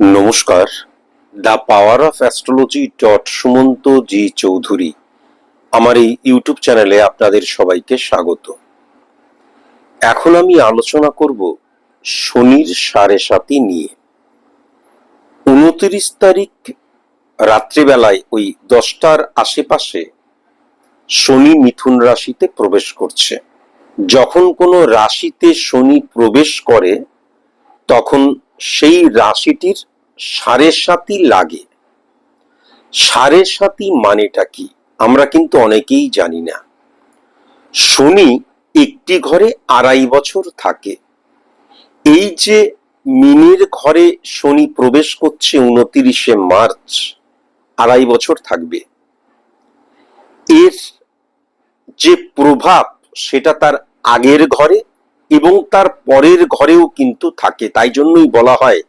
নমস্কার। The power of astrology dot Sumanta G Chowdhury. আমার এই ইউটিউব চ্যানেলে আপনাদের সবাইকে স্বাগত। এখন আমি আলোচনা করব শনির সাড়ে সাতি নিয়ে। উনত্রিশ তারিখ রাত্রিবেলায় ওই দশটার আশেপাশে শনি মিথুন রাশিতে প্রবেশ করছে। যখন কোনো রাশিতে শনি প্রবেশ করে, তখন সেই রাশিটির সাড়ে সাতি লাগে। সাড়ে সাতি মানেটা কি? আমরা কিন্তু অনেকেই জানি না। শনি একটি ঘরে আড়াই বছর থাকে। এই যে মিনের ঘরে শনি প্রবেশ করছে উনতিরিশে মার্চ, আড়াই বছর থাকবে। এর যে প্রভাব, সেটা তার আগের ঘরে এবং তার পরের ঘরেও কিন্তু থাকে। তাই জন্যই বলা হয়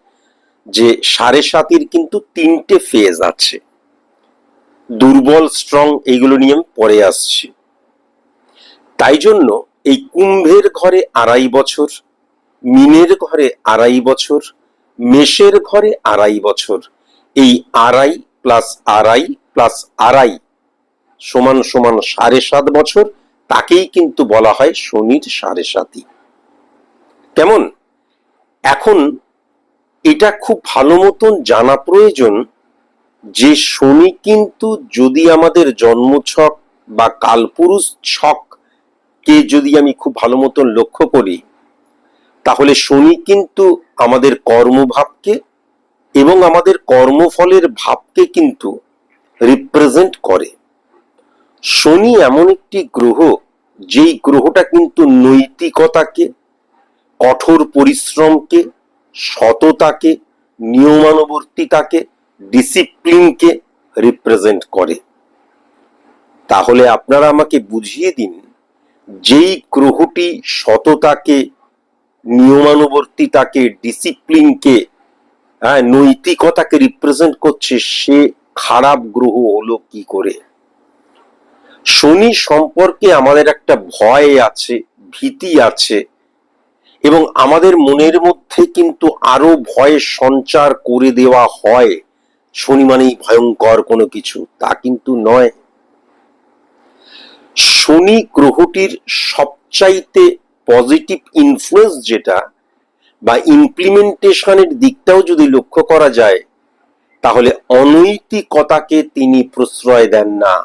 যে সাড়ে সাতির কিন্তু তিনটে ফেজ আছে। দুর্বল স্ট্রং এইগুলো নিয়ে আমি পরে আসছি। তাই জন্য এই কুম্ভের ঘরে আড়াই বছর, মিনের ঘরে আড়াই বছর, মেষের ঘরে আড়াই বছর, এই আড়াই প্লাস আড়াই প্লাস আড়াই সমান সমান সাড়ে সাত বছর, তাকেই কিন্তু বলা হয় শনির সাড়ে সাতি কেমন? এখন এটা খুব ভালো মতন জানা প্রয়োজন যে শনি কিন্তু যদি আমাদের জন্মছক বা কালপুরুষ ছক কে যদি আমি খুব ভালো মতন লক্ষ্য করি, তাহলে শনি কিন্তু আমাদের কর্মভাবকে এবং আমাদের কর্মফলের ভাবকে কিন্তু রিপ্রেজেন্ট করে। শনি এমন একটি গ্রহ, যেই গ্রহটা কিন্তু নৈতিকতাকে কঠোর পরিশ্রমকে, সততাকে, নিয়মানুবর্তিতাকে ডিসিপ্লিনকে রিপ্রেজেন্ট করে। তাহলে আপনারা আমাকে বুঝিয়ে দিন, যেই গ্রহটি সততাকে, নিয়মানুবর্তিতাকে ডিসিপ্লিনকে হ্যাঁ নৈতিকতাকে রিপ্রেজেন্ট করছে, সে খারাপ গ্রহ হলো কি করে? শনি সম্পর্কে আমাদের একটা ভয় আছে, ভীতি আছে এবং আমাদের মনের মধ্যে কিন্তু আরও ভয় সঞ্চার করে দেওয়া হয়। শনি মানেই ভয়ঙ্কর কোনো কিছু, তা কিন্তু নয়। শনি গ্রহটির সবচাইতে পজিটিভ ইনফ্লুয়েন্স যেটা বা ইমপ্লিমেন্টেশনের দিকটাও যদি লক্ষ্য করা যায়, তাহলে অনৈতিকতাকে তিনি প্রশ্রয় দেন না।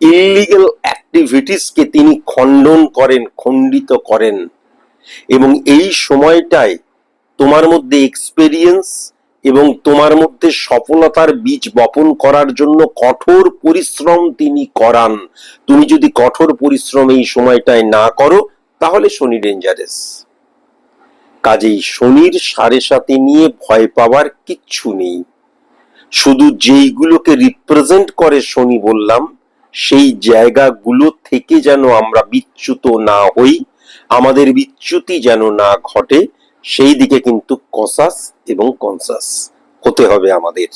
ইলিগাল অ্যাক্টিভিটিসকে তিনি খণ্ডন করেন, খণ্ডিত করেন। এবং এই সময়টায় তোমার মধ্যে এক্সপেরিয়েন্স এবং তোমার মধ্যে সফলতার বীজ বপন করার জন্য কঠোর পরিশ্রম তিনি করান। তুমি যদি কঠোর পরিশ্রম এই সময়টায় না করো, তাহলে শনি ডেঞ্জারাস কাজেই শনির সাড়ে সাথে নিয়ে ভয় পাওয়ার কিচ্ছু নেই। শুধু যেইগুলোকে রিপ্রেজেন্ট করে শনি বললাম, সেই জায়গাগুলো থেকে যেন আমরা বিচ্যুত না হই আমাদের বিচ্যুতি যেন না ঘটে, সেই দিকে কিন্তু কসাস এবং কনসাস হতে হবে আমাদের।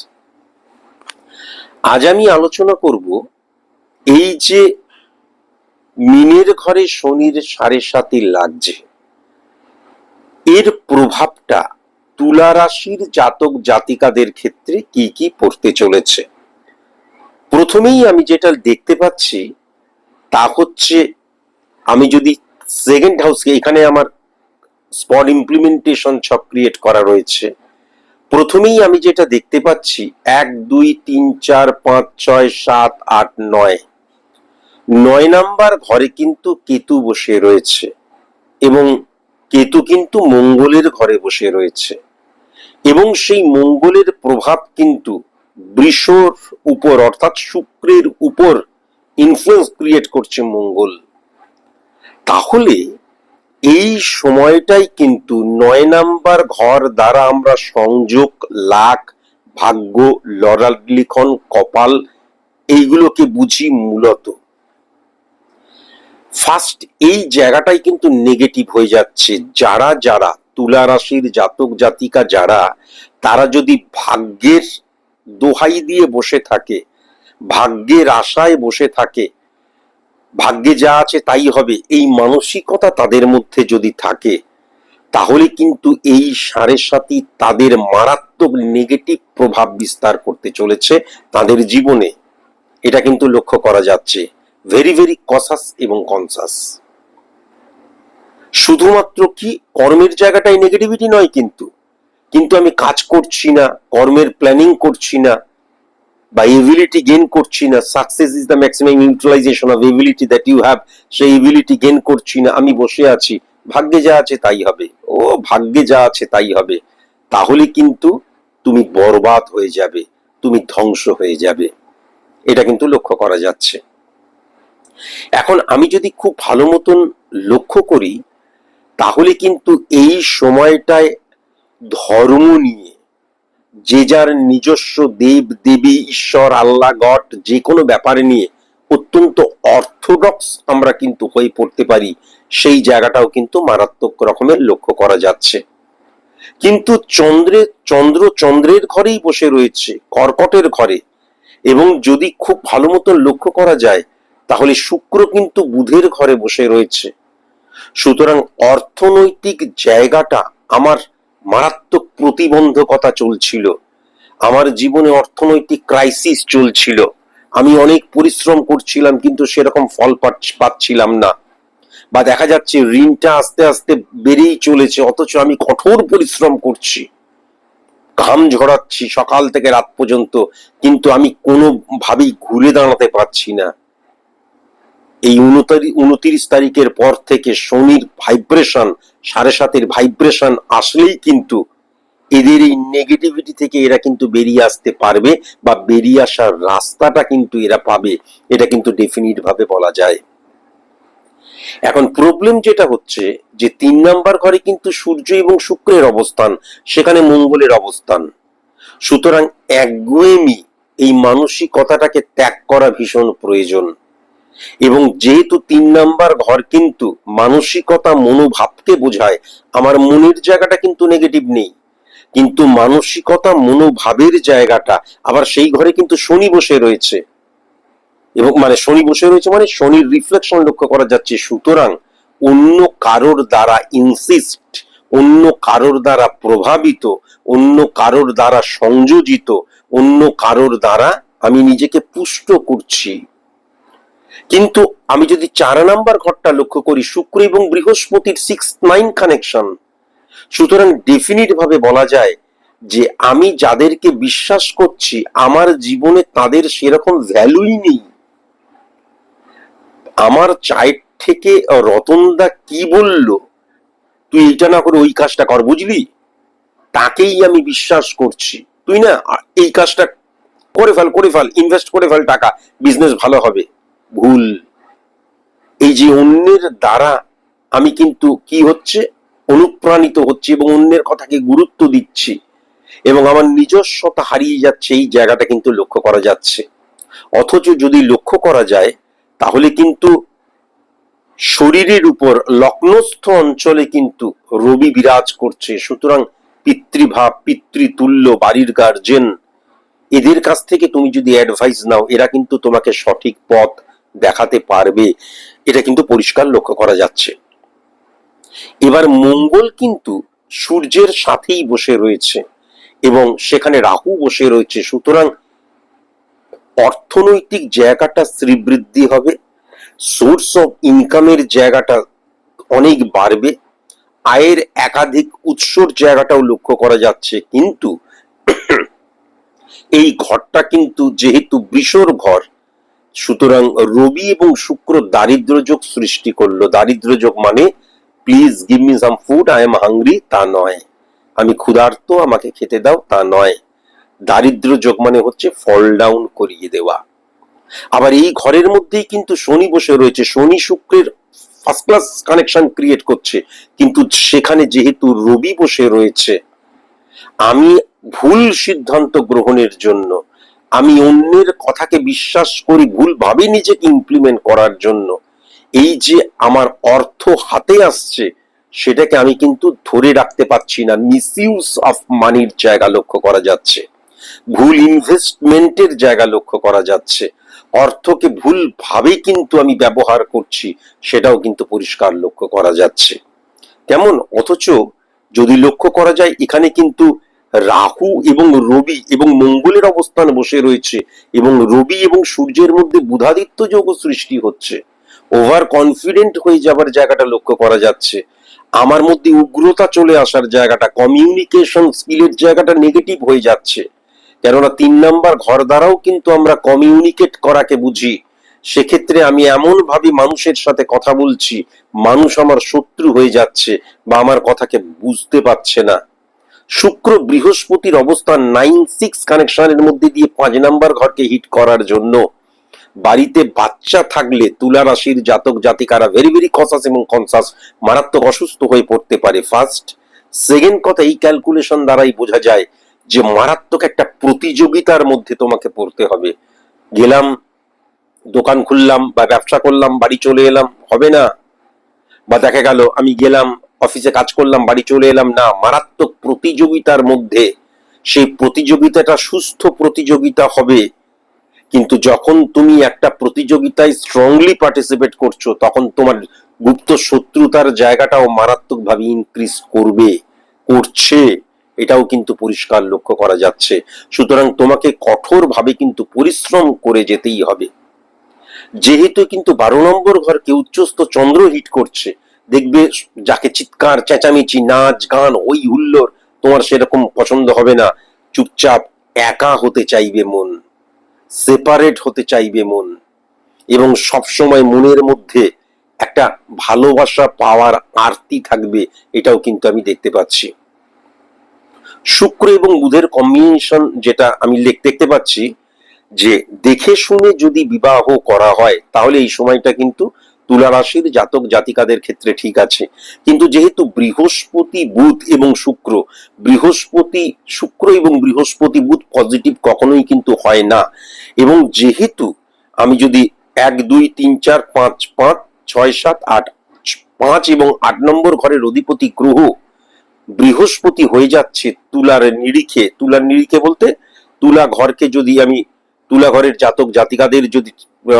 আজ আমি আলোচনা করব এই যে মিনের ঘরে শনির সাড়ে সাতি লাগছে, এর প্রভাবটা তুলা রাশির জাতক জাতিকাদের ক্ষেত্রে কি কি পড়তে চলেছে? প্রথমেই আমি যেটা দেখতে পাচ্ছি তা হচ্ছে আমি যদি সেকেন্ড হাউসকে এখানে আমার স্পট ইমপ্লিমেন্টেশন ছক ক্রিয়েট করা রয়েছে। প্রথমেই আমি যেটা দেখতে পাচ্ছি, এক, দুই, তিন, চার, পাঁচ, ছয়, সাত, আট, নয়। নয় নাম্বার ঘরে কিন্তু কেতু বসে রয়েছে এবং কেতু কিন্তু মঙ্গলের ঘরে বসে রয়েছে এবং সেই মঙ্গলের প্রভাব কিন্তু বৃষর উপর অর্থাৎ শুক্রের উপর ইনফ্লুয়েন্স ক্রিয়েট করছে মঙ্গল। তাহলে এই সময়টাই কিন্তু নয় নাম্বার ঘর দ্বারা আমরা সংযোগ, লাখ, ভাগ্য লড়াল লিখন কপাল এইগুলোকে বুঝি মূলত। ফার্স্ট এই জায়গাটাই কিন্তু নেগেটিভ হয়ে যাচ্ছে। যারা যারা, তুলা রাশির জাতক, জাতিকা যারা, তারা যদি ভাগ্যের দোহাই দিয়ে বসে থাকে, ভাগ্যের আশায় বসে থাকে ভাগ্যে যা আছে তাই হবে। এই মানসিকতা তাদের মধ্যে যদি থাকে, তাহলে কিন্তু এই সাড়ে সাথী তাদের মারাত্মক নেগেটিভ প্রভাব বিস্তার করতে চলেছে তাদের জীবনে। এটা কিন্তু লক্ষ্য করা যাচ্ছে। ভেরি ভেরি কসাস এবং কনসাস শুধুমাত্র কি কর্মের জায়গাটাই নেগেটিভিটি নয় কিন্তু। কিন্তু আমি কাজ করছি না, কর্মের প্ল্যানিং করছি না বা এবিলিটি গেন করছি না success is the maximum utilization of ability that you have সেই এবিলিটি গেন করছি না, আমি বসে আছি, ভাগ্যে যা আছে তাই হবে। ও, ভাগ্যে যা আছে তাই হবে। তাহলে কিন্তু তুমি বরবাদ হয়ে যাবে, তুমি ধ্বংস হয়ে যাবে। এটা কিন্তু লক্ষ্য করা যাচ্ছে। এখন আমি যদি খুব ভালো মতন লক্ষ্য করি, তাহলে কিন্তু এই সময়টায় ধর্ম নিয়ে যে যার নিজস্ব দেব, দেবী, ঈশ্বর, আল্লাহ গট যে কোনো ব্যাপারে নিয়ে অত্যন্ত অর্থোডক্স আমরা কিন্তু হয়ে পড়তে পারি, সেই জায়গাটাও কিন্তু মারাত্মক রকমের লক্ষ্য করা যাচ্ছে। কিন্তু চন্দ্রে, চন্দ্র চন্দ্রের ঘরেই বসে রয়েছে, কর্কটের ঘরে। এবং যদি খুব ভালো মতন লক্ষ্য করা যায়, তাহলে শুক্র কিন্তু বুধের ঘরে বসে রয়েছে। সুতরাং অর্থনৈতিক জায়গাটা আমার মারাত্মক প্রতিবন্ধকতা চলছিল। আমার জীবনে অর্থনৈতিক ক্রাইসিস চলছিল। আমি অনেক পরিশ্রম করছিলাম, কিন্তু সেরকম ফল পাচ্ছ- পাচ্ছিলাম না। বা দেখা যাচ্ছে ঋণটা আস্তে আস্তে বেড়েই চলেছে, অথচ আমি কঠোর পরিশ্রম করছি। ঘাম ঝরাচ্ছি সকাল থেকে রাত পর্যন্ত, কিন্তু আমি কোনোভাবেই ঘুরে দাঁড়াতে পারছি না। এই উনতিরিশ তারিখের পর থেকে শনির ভাইব্রেশন সাড়ে সাতের ভাইব্রেশন আসলেই কিন্তু এদের এই নেগেটিভিটি থেকে এরা কিন্তু বেরিয়ে আসতে পারবে বা বেরিয়ে আসার রাস্তাটা কিন্তু এরা পাবে। এটা কিন্তু ডেফিনিট ভাবে বলা যায়। এখন প্রবলেম যেটা হচ্ছে যে তিন নাম্বার ঘরে কিন্তু সূর্য এবং শুক্রের অবস্থান, সেখানে মঙ্গলের অবস্থান। সুতরাং একগুয়েমি এই মানসিকতাটাকে ত্যাগ করা ভীষণ প্রয়োজন। এবং যেহেতু তিন নাম্বার ঘর কিন্তু মানসিকতা মনোভাবকে বোঝায়, আমার মনের জায়গাটা কিন্তু নেগেটিভ নেই। কিন্তু মানসিকতা মনোভাবের জায়গাটা, আবার সেই ঘরে কিন্তু শনি বসে রয়েছে। এবং মানে শনি বসে রয়েছে মানে শনির রিফ্লেকশন লক্ষ্য করা যাচ্ছে। সুতরাং অন্য কারোর দ্বারা ইনসিস্ট অন্য কারোর দ্বারা প্রভাবিত, অন্য কারোর দ্বারা সংযোজিত, অন্য কারোর দ্বারা আমি নিজেকে পুষ্ট করছি। কিন্তু আমি যদি চার নাম্বার ঘরটা লক্ষ্য করি, শুক্র এবং বৃহস্পতির সিক্স নাইন কানেকশন সুতরাং ডেফিনিট ভাবে বলা যায় যে আমি যাদেরকে বিশ্বাস করছি, আমার জীবনে তাদের সেরকম ভ্যালুই নেই। আমার চায়ের থেকে রতনদা কি বলল? তুই এটা না করে ওই কাজটা কর, বুঝলি? তাকেই আমি বিশ্বাস করছি। তুই না, এই কাজটা করে ফেল করে ফেল ইনভেস্ট করে ফেল টাকা বিজনেস ভালো হবে। ভুল। এই যে অন্যের দ্বারা আমি কিন্তু কি হচ্ছে? অনুপ্রাণিত হচ্ছে এবং অন্যের কথাকে গুরুত্ব দিচ্ছি এবং আমার নিজস্বতা হারিয়ে যাচ্ছে, এই জায়গাটা কিন্তু লক্ষ্য করা যাচ্ছে। অথচ যদি লক্ষ্য করা যায়, তাহলে কিন্তু শরীরের উপর লগ্নস্থ অঞ্চলে কিন্তু রবি বিরাজ করছে। সুতরাং পিতৃভাব, পিতৃতুল্য, বাড়ির গার্জেন এদের কাছ থেকে তুমি যদি অ্যাডভাইস নাও, এরা কিন্তু তোমাকে সঠিক পথ দেখাতে পারবে, এটা কিন্তু পরিষ্কার লক্ষ্য করা যাচ্ছে। এবার মঙ্গল কিন্তু সূর্যের সাথেই বসে রয়েছে এবং সেখানে রাহু বসে রয়েছে। সুতরাং অর্থনৈতিক জায়গাটা শ্রীবৃদ্ধি হবে সোর্স অফ ইনকামের জায়গাটা অনেক বাড়বে, আয়ের একাধিক উৎসর জায়গাটাও লক্ষ্য করা যাচ্ছে। কিন্তু এই ঘরটা কিন্তু যেহেতু বৃষর ঘর সুতরাং রবি এবং শুক্র দারিদ্র যোগ সৃষ্টি করল। দারিদ্র যোগ মানে please give me some food I am hungry তা নয়। আমি ক্ষুধার্ত, আমাকে খেতে দাও, তা নয়। দারিদ্র যোগ মানে হচ্ছে ফল ডাউন করিয়ে দেওয়া। আবার এই ঘরের মধ্যেই কিন্তু শনি বসে রয়েছে। শনি শুক্রের ফার্স্ট ক্লাস কানেকশন ক্রিয়েট করছে। কিন্তু সেখানে যেহেতু রবি বসে রয়েছে, আমি ভুল সিদ্ধান্ত গ্রহণের জন্য আমি অন্যের কথাকে বিশ্বাস করি, ভুলভাবে নিজেকে ইমপ্লিমেন্ট করার জন্য। এই যে আমার অর্থ হাতে আসছে, সেটাকে আমি কিন্তু ধরে রাখতে পারছি না। মিসইউজ অফ মানির জায়গা লক্ষ্য করা যাচ্ছে। ভুল ইনভেস্টমেন্টের জায়গা লক্ষ্য করা যাচ্ছে। অর্থকে ভুল ভাবে কিন্তু আমি ব্যবহার করছি, সেটাও কিন্তু পরিষ্কার লক্ষ্য করা যাচ্ছে। কেমন? অথচ যদি লক্ষ্য করা যায়, এখানে কিন্তু রাহু এবং রবি এবং মঙ্গলের অবস্থান বসে রয়েছে এবং রবি এবং সূর্যের মধ্যে বুধাদিত্য যোগ সৃষ্টি হচ্ছে। ওভার কনফিডেন্ট হয়ে যাবার জায়গাটা লক্ষ্য করা যাচ্ছে। আমার মধ্যে উগ্রতা চলে আসার জায়গাটা কমিউনিকেশন স্কিলের জায়গাটা নেগেটিভ হয়ে যাচ্ছে। কেননা তিন নাম্বার ঘর দ্বারাও কিন্তু আমরা কমিউনিকেট করাকে বুঝি। সেক্ষেত্রে আমি এমন ভাবে মানুষের সাথে কথা বলছি, মানুষ আমার শত্রু হয়ে যাচ্ছে বা আমার কথাকে বুঝতে পারছে না। শুক্র বৃহস্পতির অবস্থান নাইন সিক্স কানেকশনের মধ্যে দিয়ে পাঁচ নাম্বার ঘরকে হিট করার জন্য। বাড়িতে বাচ্চা থাকলে তুলা রাশির জাতক জাতিকারা ভেরি ভেরি কনসাস এবং কনসাস মারাত্মক অসুস্থ হয়ে পড়তে পারে ফার্স্ট সেকেন্ড কথা, এই ক্যালকুলেশন দ্বারাই বোঝা যায় যে মারাত্মক একটা প্রতিযোগিতার মধ্যে তোমাকে পড়তে হবে। গেলাম, দোকান খুললাম বা ব্যবসা করলাম, বাড়ি চলে এলাম, হবে না? বা দেখা গেল, আমি গেলাম অফিসে কাজ করলাম, বাড়ি চলে এলাম, না, মারাত্মক প্রতিযোগিতার মধ্যে সেই প্রতিযোগিতাটা সুস্থ প্রতিযোগিতা হবে। কিন্তু যখন তুমি একটা প্রতিযোগিতায় স্ট্রংলি পার্টিসিপেট করছ, তখন তোমার গুপ্ত শত্রুতার জায়গাটাও মারাত্মকভাবে ইনক্রিজ করবে, করছে। এটাও কিন্তু পরিষ্কার লক্ষ্য করা যাচ্ছে। সুতরাং তোমাকে কঠোরভাবে কিন্তু পরিশ্রম করে যেতেই হবে। যেহেতু কিন্তু বারো নম্বর ঘরকে উচ্চস্থ চন্দ্র হিট করছে দেখবে যাকে চিৎকার, চেঁচামেচি, নাচ, গান, ওই হুল্লোর তোমার সেরকম পছন্দ হবে না। চুপচাপ একা হতে চাইবে মন সেপারেট হতে চাইবে মন, এবং সবসময় মনের মধ্যে একটা ভালোবাসা পাওয়ার আরতি থাকবে, এটাও কিন্তু আমি দেখতে পাচ্ছি। শুক্র এবং বুধের কম্বিনেশন যেটা আমি দেখতে পাচ্ছি যে দেখে শুনে যদি বিবাহ করা হয়, তাহলে এই সময়টা কিন্তু তুলা রাশির জাতক জাতিকাদের ক্ষেত্রে ঠিক আছে। কিন্তু যেহেতু বৃহস্পতি বুধ এবং শুক্র, বৃহস্পতি শুক্র এবং বৃহস্পতি বুধ পজিটিভ কখনোই কিন্তু হয় না। এবং যেহেতু আমি যদি এক, দুই, তিন, চার, পাঁচ পাঁচ, ছয়, সাত, আট, পাঁচ এবং আট নম্বর ঘরের অধিপতি গ্রহ বৃহস্পতি হয়ে যাচ্ছে তুলার নিরিখে। তুলার নিরিখে বলতে তুলা ঘরকে যদি আমি, তুলা ঘরের জাতক জাতিকাদের যদি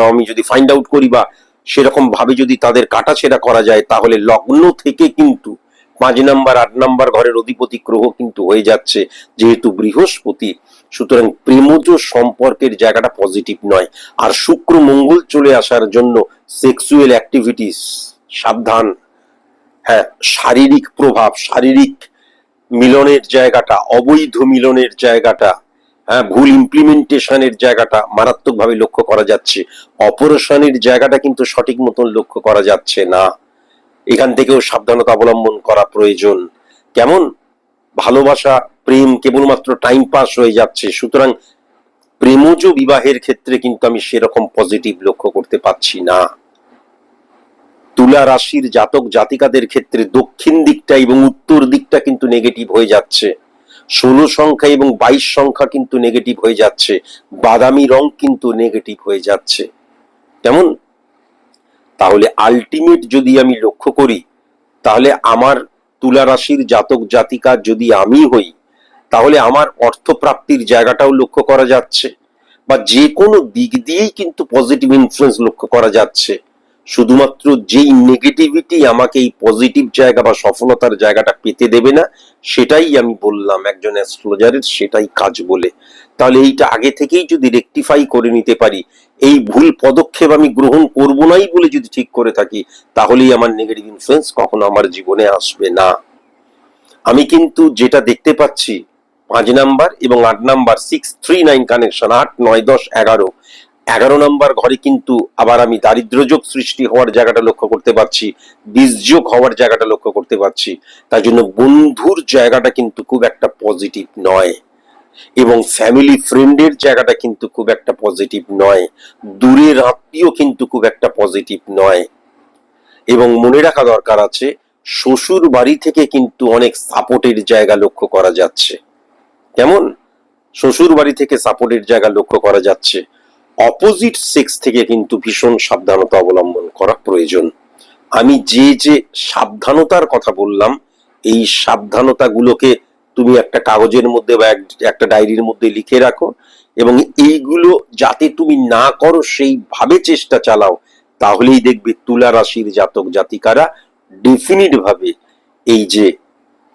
আমি যদি ফাইন্ড আউট করি বা সেরকম ভাবে যদি তাদের কাটাছেড়া করা যায়, তাহলে লগ্ন থেকে কিন্তু পাঁচ নাম্বার, আট নাম্বার ঘরের অধিপতি গ্রহ কিন্তু হয়ে যাচ্ছে, যেহেতু বৃহস্পতি। সুতরাং প্রেমজ সম্পর্কের জায়গাটা পজিটিভ নয়। আর শুক্র মঙ্গল চলে আসার জন্য সেক্সুয়াল অ্যাক্টিভিটিস সাবধান। হ্যাঁ শারীরিক প্রভাব, শারীরিক মিলনের জায়গাটা, অবৈধ মিলনের জায়গাটা ভুল ইমপ্লিমেন্টেশনের জায়গাটা মারাত্মকভাবে লক্ষ্য করা যাচ্ছে। অপারেশনের জায়গাটা কিন্তু সঠিক মতন লক্ষ্য করা যাচ্ছে না। এখান থেকেও সাবধানতা অবলম্বন করা প্রয়োজন। কেমন? ভালোবাসা প্রেম কেবলমাত্র টাইম পাস হয়ে যাচ্ছে। সুতরাং প্রেমজ বিবাহের ক্ষেত্রে কিন্তু আমি সেরকম পজিটিভ লক্ষ্য করতে পারছি না। তুলা রাশির জাতক জাতিকাদের ক্ষেত্রে দক্ষিণ দিকটা এবং উত্তর দিকটা কিন্তু নেগেটিভ হয়ে যাচ্ছে। ষোলো সংখ্যা এবং বাইশ সংখ্যা কিন্তু নেগেটিভ হয়ে যাচ্ছে। বাদামি রং কিন্তু নেগেটিভ হয়ে যাচ্ছে। কেমন? তাহলে আলটিমেট যদি আমি লক্ষ্য করি, তাহলে আমার তুলা রাশির জাতক জাতিকা যদি আমি হই, তাহলে আমার অর্থপ্রাপ্তির জায়গাটাও লক্ষ্য করা যাচ্ছে। বা যে কোনো দিক দিয়েই কিন্তু পজিটিভ ইনফ্লুয়েন্স লক্ষ্য করা যাচ্ছে। শুধুমাত্র যেই নেগেটিভিটি আমাকে এই পজিটিভ জায়গা বা সফলতার জায়গাটা পেতে দেবে না, সেটাই আমি বললাম একজন অ্যাস্ট্রোলজারের সেটাই কাজ বলে। তাহলে এইটা আগে থেকেই যদি রেকটিফাই করে নিতে পারি, এই ভুল পদক্ষেপ আমি গ্রহণ করব নাই বলে যদি ঠিক করে থাকি, তাহলেই আমার নেগেটিভ ইনফ্লুয়েন্স কখনো আমার জীবনে আসবে না। আমি কিন্তু যেটা দেখতে পাচ্ছি, পাঁচ নাম্বার এবং আট number six three nine connection আট, নয়, দশ, এগারো এগারো নম্বর ঘরে কিন্তু আবার আমি দারিদ্র্যযোগ সৃষ্টি হওয়ার জায়গাটা লক্ষ্য করতে পারছি, বীজযোগ হওয়ার জায়গাটা লক্ষ্য করতে পারছি। তাই জন্য বন্ধুর জায়গাটা কিন্তু খুব একটা পজিটিভ নয় এবং ফ্যামিলি ফ্রেন্ডের জায়গাটা কিন্তু খুব একটা পজিটিভ নয়। দূরের আত্মীয় কিন্তু খুব একটা পজিটিভ নয় এবং মনে রাখা দরকার আছে, শ্বশুর বাড়ি থেকে কিন্তু অনেক সাপোর্টের জায়গা লক্ষ্য করা যাচ্ছে। কেমন? শ্বশুর বাড়ি থেকে সাপোর্টের জায়গা লক্ষ্য করা যাচ্ছে। অপোজিট সেক্স থেকে কিন্তু ভীষণ সাবধানতা অবলম্বন করা প্রয়োজন। আমি যে যে সাবধানতার কথা বললাম, এই সাবধানতাগুলোকে তুমি একটা কাগজের মধ্যে বা এক- একটা ডায়েরির মধ্যে লিখে রাখো এবং এইগুলো যাতে তুমি না করো, সেইভাবে চেষ্টা চালাও, তাহলেই দেখবে তুলা রাশির জাতক জাতিকারা ডেফিনিট ভাবে এই যে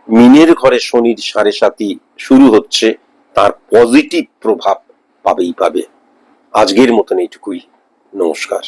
মিনের ঘরে শনির সাড়ে সাতি শুরু হচ্ছে, তার পজিটিভ প্রভাব পাবেই পাবে। আজকের মতন এইটুকুই। নমস্কার।